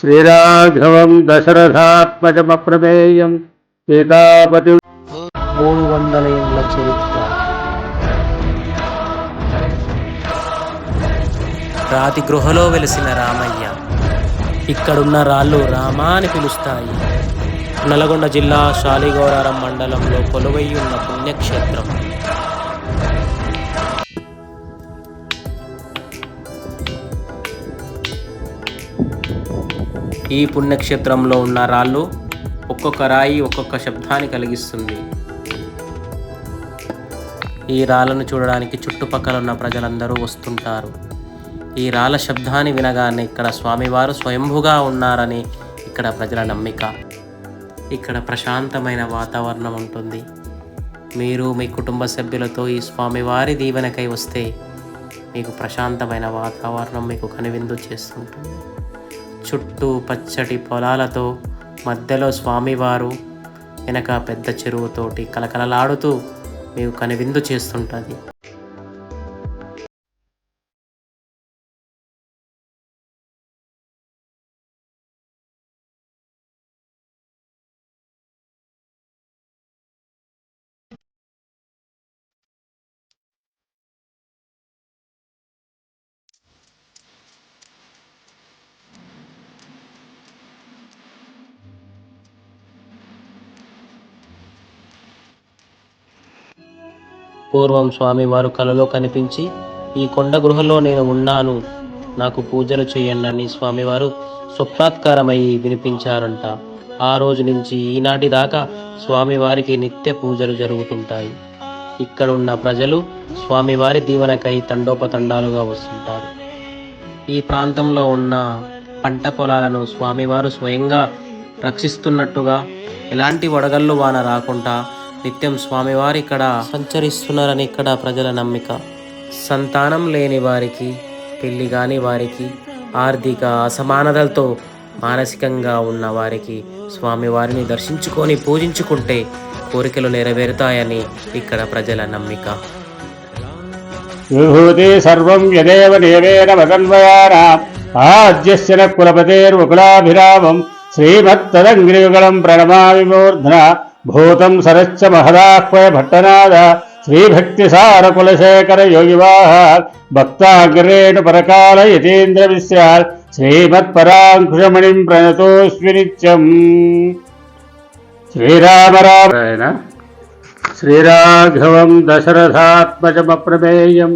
శ్రీరాఘవం దశరథాత్మజమప్రమేయం సీతాపతి మూడు వందల ఏళ్ళ చరిత్ర. రాతి గృహలో వెలిసిన రామయ్య. ఇక్కడున్న రాళ్ళు రామా అని పిలుస్తాయి. నల్గొండ జిల్లా శాలిగౌరారం మండలంలో కొలువై ఉన్న పుణ్యక్షేత్రం. ఈ పుణ్యక్షేత్రంలో ఉన్న రాళ్ళు ఒక్కొక్క రాయి ఒక్కొక్క శబ్దాన్ని కలిగిస్తుంది. ఈ రాళ్ళను చూడడానికి చుట్టుపక్కల ఉన్న ప్రజలందరూ వస్తుంటారు. ఈ రాళ్ళ శబ్దాన్ని వినగానే ఇక్కడ స్వామివారు స్వయంభుగా ఉన్నారని ఇక్కడ ప్రజల నమ్మిక. ఇక్కడ ప్రశాంతమైన వాతావరణం ఉంటుంది. మీరు మీ కుటుంబ సభ్యులతో ఈ స్వామివారి దీవెనకై వస్తే మీకు ప్రశాంతమైన వాతావరణం మీకు కనువిందు చేస్తుంటుంది. చుట్టూ పచ్చటి పొలాలతో మధ్యలో స్వామివారు వెనక పెద్ద చెరువుతోటి కలకలలాడుతూ మీకు కనువిందు చేస్తుంటుంది. పూర్వం స్వామివారు కలలో కనిపించి ఈ కొండ గృహలో నేను ఉన్నాను. నాకు పూజలు చేయండి అని స్వామివారు స్వప్నాత్కారమై వినిపించారంట. ఆ రోజు నుంచి ఈనాటి దాకా స్వామివారికి నిత్య పూజలు జరుగుతుంటాయి. ఇక్కడ ఉన్న ప్రజలు స్వామివారి దీవెనకై తండోపతండాలుగా వస్తుంటారు. ఈ ప్రాంతంలో ఉన్న పంట పొలాలను స్వామివారు స్వయంగా రక్షిస్తున్నట్టుగా ఎలాంటి వడగళ్ళు వాన రాకుండా నిత్యం స్వామివారు ఇక్కడ సంచరిస్తున్నారని ఇక్కడ ప్రజల నమ్మిక. సంతానం లేని వారికి పెళ్ళి కాని వారికి ఆర్థిక అసమానతలతో మానసికంగా ఉన్న వారికి స్వామివారిని దర్శించుకొని పూజించుకుంటే కోరికలు నెరవేరుతాయని ఇక్కడ ప్రజల నమ్మిక. విభూతి సర్వం యదేవ దేవేన వదన్వయానాం ఆద్యశ్చన న కులపతేర్వకులాభిరామం శ్రీమత్తదంగ్రియుగళం ప్రణమామి మూర్ధ్న భూతం సరశ్చ మహదాహ్వయ భట్టనాద శ్రీభక్తిసార కులశేఖర యోగివాహ భక్తాగ్రేణు పరకాల యతీంద్ర విశ్రాల్ శ్రీమత్పరాంకుశమణిం ప్రణతోస్మి నిత్యం. శ్రీరామ రామ శ్రీరాఘవం దశరథాత్మజమప్రమేయం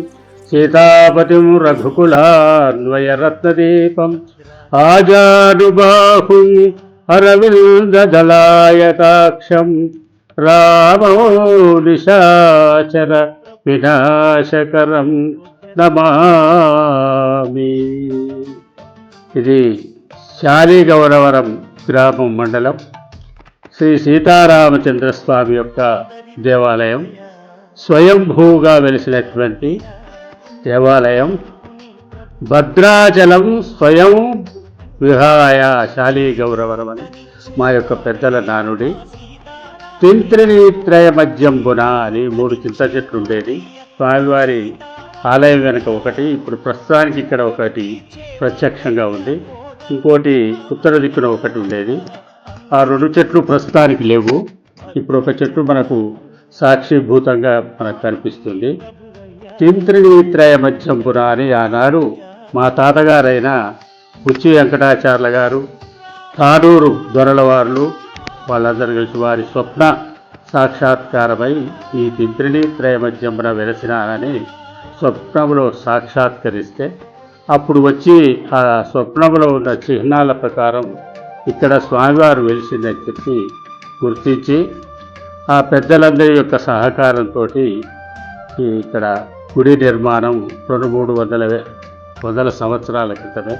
సీతాపతిం రఘుకులాన్వయరత్నదీపం ఆజానుబాహుం అరవిందదలాయతాక్షం రామో నిశాచర వినాశకరం నమామి ఇది శాలిగౌరవరం గ్రామం మండలం శ్రీ సీతారామచంద్ర స్వామి యొక్క దేవాలయం. స్వయంభూగా వెలిసినటువంటి దేవాలయం. భద్రాచలం స్వయం విహాయ శాలీ గౌరవరం అని మా యొక్క పెద్దల నానుడి. తింత్రినీత్రయ మధ్యంబున అని మూడు చింత చెట్లు ఉండేది. స్వామివారి ఆలయం వెనుక ఒకటి ఇప్పుడు ప్రస్తుతానికి ఇక్కడ ఒకటి ప్రత్యక్షంగా ఉంది. ఇంకోటి ఉత్తర దిక్కున ఒకటి ఉండేది. ఆ రెండు చెట్లు ప్రస్తుతానికి లేవు. ఇప్పుడు ఒక చెట్టు మనకు సాక్షిభూతంగా మనకు కనిపిస్తుంది. తింత్రినీత్రయ మధ్యంపున అని ఆనాడు మా తాతగారైన బుచ్చి వెంకటాచార్ల గారు తాడూరు దొరలవార్లు వాళ్ళందరూ కలిసి వారి స్వప్న సాక్షాత్కారమై ఈ తింత్రినీత్రయ మధ్యంపున వెలసినానని స్వప్నంలో సాక్షాత్కరిస్తే అప్పుడు వచ్చి ఆ స్వప్నంలో ఉన్న చిహ్నాల ప్రకారం ఇక్కడ స్వామివారు వెలిసిందని చెప్పి గుర్తించి ఆ పెద్దలందరి యొక్క సహకారంతో ఇక్కడ గుడి నిర్మాణం రెండు మూడు వందల వందల సంవత్సరాల క్రితమే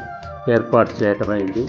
ఏర్పాటు చేయటమైంది.